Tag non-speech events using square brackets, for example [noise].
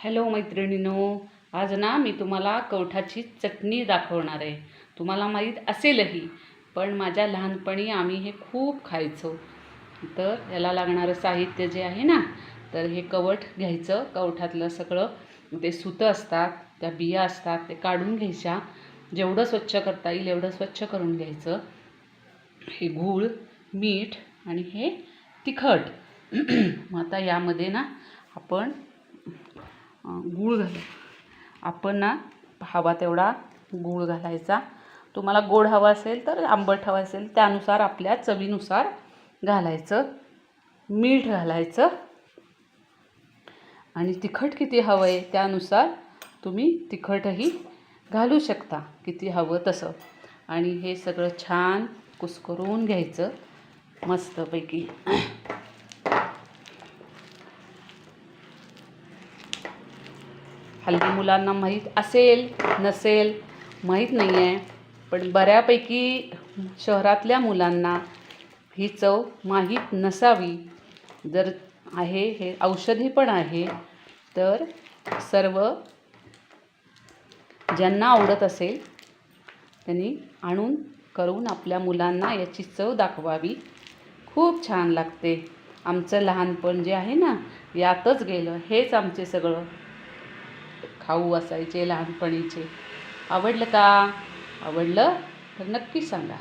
Hello मैत्रिणीनो आज ना मी तुम्हाला कवठाची चटणी दाखवणार आहे. तुम्हाला माहीत असेलही पण माझ्या लहानपणी आम्ही हे खूप खायचो. तर याला लागणारं साहित्य जे आहे ना तर हे कवठ घ्यायचं. कवठातलं सगळं ते सुतं असतात त्या बिया असतात ते काढून घ्यायच्या. जेवढं स्वच्छ करता येईल एवढं स्वच्छ करून घ्यायचं. हे गूळ मीठ आणि हे तिखट. [clears throat] मग आता यामध्ये ना आपण गूळ घाला आपण ना हवा तेवढा गूळ घालायचा. तुम्हाला गोड हवा असेल तर आंबट हवा असेल त्यानुसार आपल्या चवीनुसार घालायचं. मीठ घालायचं. आणि तिखट किती हवं आहे त्यानुसार तुम्ही तिखटही घालू शकता किती हवं तसं. आणि हे सगळं छान कुस्करून घ्यायचं मस्तपैकी. हल्ली मुलांना माहीत असेल नसेल माहीत नाही आहे पण बऱ्यापैकी शहरातल्या मुलांना ही चव माहीत नसावी. जर आहे हे औषधी पण आहे तर सर्व ज्यांना आवडत असेल त्यांनी आणून करून आपल्या मुलांना याची चव दाखवावी. खूप छान लागते. आमचं लहानपण जे आहे ना यातच गेलं. हेच आमचे सगळं. खाऊ असायचे लहानपणीचे. आवडलं का? आवडलं? तर नक्की सांगा.